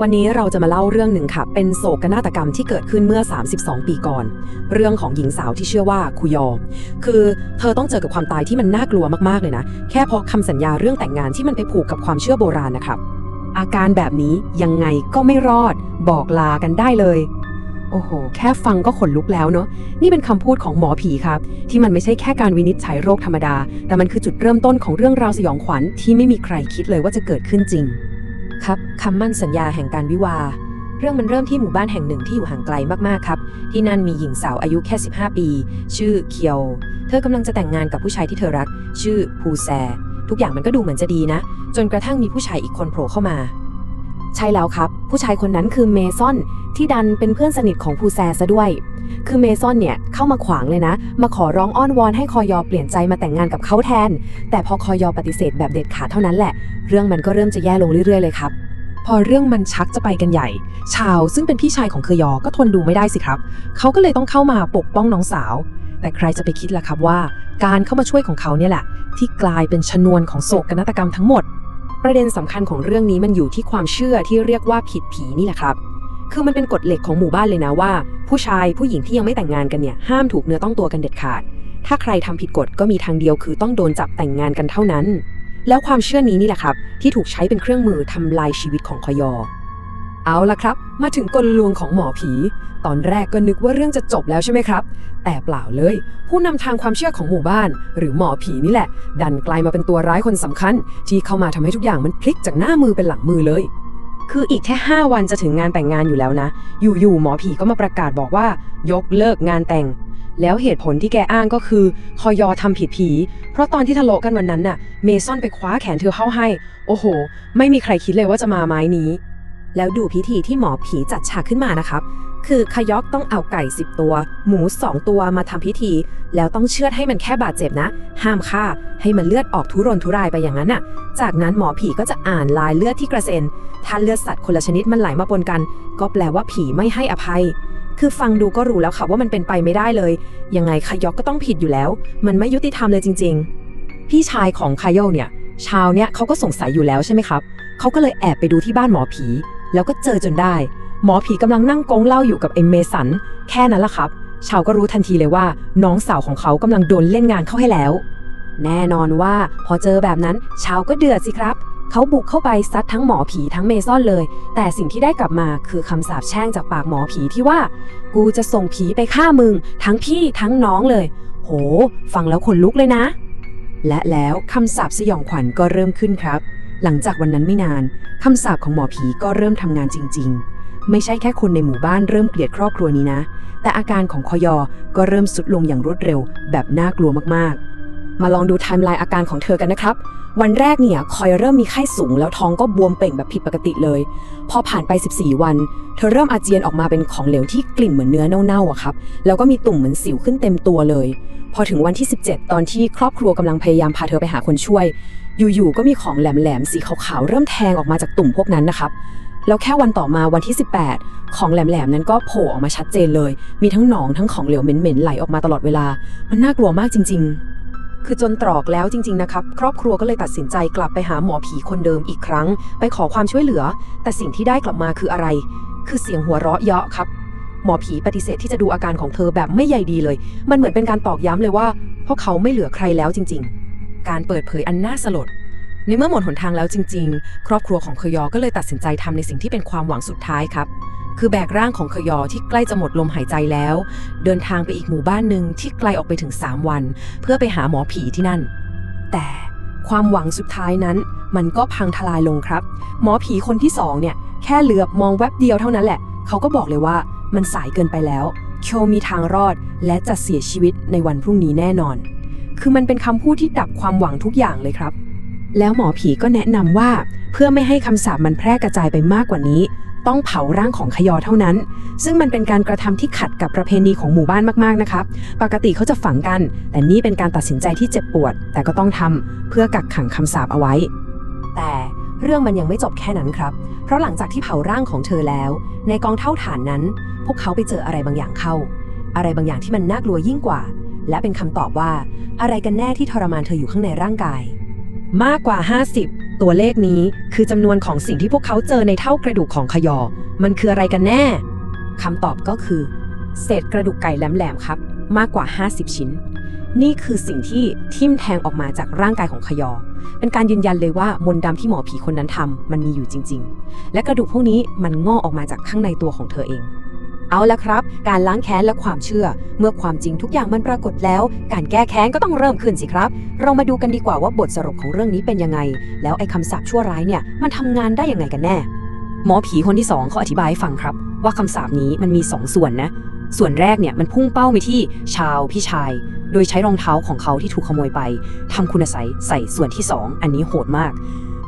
วันนี้เราจะมาเล่าเรื่องหนึ่งค่ะ เป็นโศกนาฏกรรมที่เกิดขึ้นเมื่อ 32 ปีก่อน เรื่องของหญิงสาวที่เชื่อว่าคุยอ คือเธอต้องเจอกับความตายที่มันน่ากลัวมากๆเลยนะ แค่เพราะคำสัญญาเรื่องแต่งงานที่มันไปผูกกับความเชื่อโบราณนะครับ อาการแบบนี้ยังไงก็ไม่รอด บอกลากันได้เลย โอ้โห แค่ฟังก็ขนลุกแล้วเนาะ นี่เป็นคำพูดของหมอผีครับ ที่มันไม่ใช่แค่การวินิจฉัยโรคธรรมดา แต่มันคือจุดเริ่มต้นของเรื่องราวสยองขวัญที่ไม่มีใครคิดเลยว่าจะเกิดขึ้นจริง ครับคำมั่นสัญญาแห่งการวิวา เรื่องมันเริ่มที่หมู่บ้านแห่งหนึ่งที่อยู่ห่างไกลมากๆครับ ที่นั่นมีหญิงสาวอายุแค่ 15 ปี ชื่อเคียว เธอกำลังจะแต่งงานกับผู้ชายที่เธอรัก ชื่อภูแซ ทุกอย่างมันก็ดูเหมือนจะดีนะ จนกระทั่งมีผู้ชายอีกคนโผล่เข้ามา ใช่แล้วครับ ผู้ชายคนนั้นคือเมซอนที่ดันเป็นเพื่อนสนิทของภูแซซะด้วย คือเมซอนเนี่ยเข้ามาขวางเลยนะ มาขอร้องอ้อนวอนให้คอยอเปลี่ยนใจมาแต่งงานกับเขาแทน แต่พอคอยอปฏิเสธแบบเด็ดขาดเท่านั้นแหละ เรื่องมันก็เริ่มจะแย่ลงเรื่อยๆเลยครับพอเรื่องมันชักจะไปกันใหญ่ ชาวซึ่งเป็นพี่ชายของเคยอก็ทนดูไม่ได้สิครับ เขาก็เลยต้องเข้ามาปกป้องน้องสาว แต่ใครจะไปคิดล่ะครับว่า การเข้ามาช่วยของเขาเนี่ยแหละ ที่กลายเป็นชนวนของโศกนาฏกรรมทั้งหมด ประเด็นสำคัญของเรื่องนี้มันอยู่ที่ความเชื่อที่เรียกว่าผิดผีนี่แหละครับ คือมันเป็นกฎเหล็กของหมู่บ้านเลยนะว่า ผู้ชายผู้หญิงที่ยังไม่แต่งงานกันเนี่ยห้ามถูกเนื้อต้องตัวกันเด็ดขาด ถ้าใครทำผิดกฎก็มีทางเดียวคือต้องโดนจับแต่งงานกันเท่านั้น แล้วความเชื่อนี้นี่แหละครับ ที่ถูกใช้เป็นเครื่องมือทำลายชีวิตของคอยอ เอาละครับ มาถึงกลลวงของหมอผี ตอนแรกก็นึกว่าเรื่องจะจบแล้วใช่ไหมครับ แต่เปล่าเลย ผู้นำทางความเชื่อของหมู่บ้าน หรือหมอผีนี่แหละ ดันกลายมาเป็นตัวร้ายคนสำคัญ ที่เข้ามาทำให้ทุกอย่างมันพลิกจากหน้ามือเป็นหลังมือเลย คืออีกแค่ 5 วันจะถึงงานแต่งงานอยู่แล้วนะ อยู่ๆหมอผีก็มาประกาศบอกว่า ยกเลิกงานแต่ง แล้วเหตุผลที่แกอ้างก็คือคอยอทำผิดผี เพราะตอนที่ทะเลาะกันวันนั้นน่ะ เมซอนไปคว้าแขนเธอเข้าให้ โอ้โห ไม่มีใครคิดเลยว่าจะมาไม้นี้ แล้วดูพิธีที่หมอผีจัดฉากขึ้นมานะครับ คือขยอกต้องเอาไก่ 10 ตัว หมู 2 ตัวมาทำพิธี แล้วต้องเชือดให้มันแค่บาดเจ็บนะ ห้ามฆ่า ให้มันเลือดออกทุรนทุรายไปอย่างนั้นน่ะ จากนั้นหมอผีก็จะอ่านลายเลือดที่กระเซ็น ถ้าเลือดสัตว์คนละชนิดมันไหลมาปนกัน ก็แปลว่าผีไม่ให้อภัย คือฟังดูก็รู้แล้วค่ะว่ามันเป็นไปไม่ได้เลย ยังไงขยอกก็ต้องผิดอยู่แล้ว มันไม่ยุติธรรมเลยจริง ๆ พี่ชายของคายโยเนี่ยชาวเนี่ยเขาก็สงสัยอยู่แล้วใช่ไหมครับ เขาก็เลยแอบไปดูที่บ้านหมอผี แล้วก็เจอจนได้ หมอผีกำลังนั่งกงเล้าอยู่กับเอมเมสัน แค่นั้นละครับ ชาวก็รู้ทันทีเลยว่า น้องสาวของเขากำลังโดนเล่นงานเข้าให้แล้ว แน่นอนว่าพอเจอแบบนั้น ชาวก็เดือดสิครับ เขาบุกเข้าไปซัดทั้งหมอผีทั้งเมซอนเลย แต่สิ่งที่ได้กลับมาคือคำสาปแช่งจากปากหมอผีที่ว่า กูจะส่งผีไปฆ่ามึง ทั้งพี่ทั้งน้องเลย โห ฟังแล้วขนลุกเลยนะ และแล้วคำสาปสยองขวัญก็เริ่มขึ้นครับ หลังจากวันนั้นไม่นานคำสาปของหมอผีก็เริ่มทำงานจริง ๆ ไม่ใช่แค่คนในหมู่บ้านเริ่มเกลียดครอบครัวนี้นะ แต่อาการของคอยอก็เริ่มสุดลงอย่างรวดเร็ว แบบน่ากลัวมากๆ มาลองดูไทม์ไลน์อาการของเธอกันนะครับ วันแรกเนี่ยคอยเริ่มมีไข้สูง แล้วท้องก็บวมเป่งแบบผิดปกติเลย พอผ่านไป 14 วัน เธอเริ่มอาเจียนออกมาเป็นของเหลวที่กลิ่นเหมือนเนื้อเน่าๆอะครับ แล้วก็มีตุ่มเหมือนสิวขึ้นเต็มตัวเลย พอถึงวันที่ 17 ตอนที่ครอบครัวกำลังพยายามพาเธอไปหาคนช่วยอยู่ๆ ก็มีของแหลมๆ สีขาวๆ เริ่มแทงออกมาจากตุ่มพวกนั้นนะครับ แล้วแค่วันต่อมาวันที่ 18 ของแหลมๆนั้นก็โผล่ออกมาชัดเจนเลย มีทั้งหนองทั้งของเหลวเหม็นๆไหลออกมาตลอดเวลา มันน่ากลัวมากจริง ๆคือจนตรอกแล้วจริง ๆ นะครับ ครอบครัวก็เลยตัดสินใจกลับไปหาหมอผีคนเดิมอีกครั้ง ไปขอความช่วยเหลือ แต่สิ่งที่ได้กลับมาคืออะไร คือเสียงหัวเราะเยาะครับ หมอผีปฏิเสธที่จะดูอาการของเธอแบบไม่ใยดีเลย มันเหมือนเป็นการตอกย้ำเลยว่าพวกเขาไม่เหลือใครแล้วจริง ๆ การเปิดเผยอันน่าสลด ในเมื่อหมดหนทางแล้วจริง ๆ ครอบครัวของเคยอก็เลยตัดสินใจทำในสิ่งที่เป็นความหวังสุดท้ายครับ คือแบกร่างของเคยอที่ใกล้จะหมดลมหายใจแล้ว เดินทางไปอีกหมู่บ้านหนึ่งที่ไกลออกไปถึง 3 วัน เพื่อไปหาหมอผีที่นั่น แต่ความหวังสุดท้ายนั้น มันก็พังทลายลงครับ หมอผีคนที่สองเนี่ยแค่เหลือบมองแวบเดียวเท่านั้นแหละ เขาก็บอกเลยว่ามันสายเกินไปแล้วโชมีทางรอดและจะเสียชีวิตในวันพรุ่งนี้แน่นอน คือมันเป็นคำพูดที่ดับความหวังทุกอย่างเลยครับ แล้วหมอผีก็แนะนำว่า เพื่อไม่ให้คำสาปมันแพร่กระจายไปมากกว่านี้ ต้องเผาร่างของขยอเท่านั้น ซึ่งมันเป็นการกระทำที่ขัดกับประเพณีของหมู่บ้านมากๆนะครับปกติเขาจะฝังกัน แต่นี่เป็นการตัดสินใจที่เจ็บปวด แต่ก็ต้องทำเพื่อกักขังคำสาปเอาไว้ แต่เรื่องมันยังไม่จบแค่นั้นครับ เพราะหลังจากที่เผาร่างของเธอแล้ว ในกองเท่าฐานนั้น พวกเขาไปเจออะไรบางอย่างเข้า อะไรบางอย่างที่มันน่ากลัวยิ่งกว่า และเป็นคำตอบว่า อะไรกันแน่ที่ทรมานเธออยู่ข้างในร่างกาย มากกว่า 50 ตัวเลขนี้คือจำนวนของสิ่งที่พวกเขาเจอในเท่ากระดูกของขยอ มันคืออะไรกันแน่คำตอบก็คือ เศษกระดูกไก่แหลมๆครับ มากกว่า 50 ชิ้น นี่คือสิ่งที่ทิ่มแทงออกมาจากร่างกายของขยอ เป็นการยืนยันเลยว่ามนต์ดำที่หมอผีคนนั้นทำมันมีอยู่จริง ๆ และกระดูกพวกนี้มันงอกออกมาจากข้างในตัวของเธอเอง เอาละครับ การล้างแค้นและความเชื่อ เมื่อความจริงทุกอย่างมันปรากฏแล้ว การแก้แค้นก็ต้องเริ่มขึ้นสิครับ เรามาดูกันดีกว่าว่าบทสรุปของเรื่องนี้เป็นยังไง แล้วไอ้คำสาปชั่วร้ายเนี่ยมันทำงานได้ยังไงกันแน่ หมอผีคนที่สองเขาอธิบายให้ฟังครับ ว่าคำสาปนี้มันมีสองส่วนนะ ส่วนแรกเนี่ยมันพุ่งเป้าไปที่ชาวพี่ชาย โดยใช้รองเท้าของเขาที่ถูกขโมยไปทำคุณไสยใส่ส่วนที่สองอันนี้โหดมาก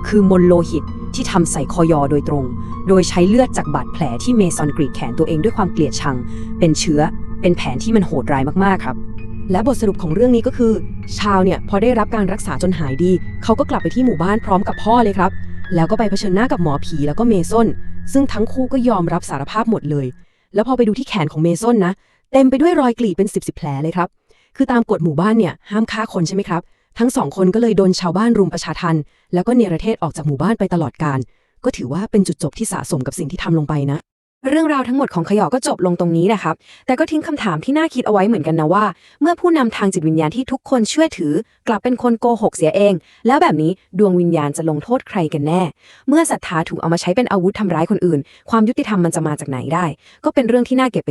คือมนโลหิต ที่ทำใส่คอยอโดยตรง โดยใช้เลือดจากบาดแผลที่เมซอนกรีดแขนตัวเองด้วยความเกลียดชัง เป็นเชื้อ เป็นแผนที่มันโหดร้ายมากๆครับ และบทสรุปของเรื่องนี้ก็คือ ชาวเนี่ยพอได้รับการรักษาจนหายดี เขาก็กลับไปที่หมู่บ้านพร้อมกับพ่อเลยครับ แล้วก็ไปเผชิญหน้ากับหมอผีแล้วก็เมซอนซึ่งทั้งคู่ก็ยอมรับสารภาพหมดเลย แล้วพอไปดูที่แขนของเมซอนนะ เต็มไปด้วยรอยกรีดเป็น10บสแผลเลยครับ คือตามกฎหมู่บ้านเนี่ยห้ามฆ่าคนใช่ไหมครับ ทั้งสองคนก็เลยโดนชาวบ้านรุมประชาทัน แล้วก็เนรเทศออกจากหมู่บ้านไปตลอดกาลก็ถือว่าเป็นจุดจบที่สะสมกับสิ่งที่ทำลงไปนะ เรื่องราวทั้งหมดของขยอก็จบลงตรงนี้นะครับ แต่ก็ทิ้งคำถามที่น่าคิดเอาไว้เหมือนกันนะว่า เมื่อผู้นำทางจิตวิญญาณที่ทุกคนเชื่อถือ กลับเป็นคนโกหกเสียเอง แล้วแบบนี้ดวงวิญญาณจะลงโทษใครกันแน่ เมื่อศรัทธาถูกเอามาใช้เป็นอาวุธทำร้ายคนอื่น ความยุติธรรมมันจะมาจากไหนได้ ก็เป็นเรื่องที่น่าเก็บไป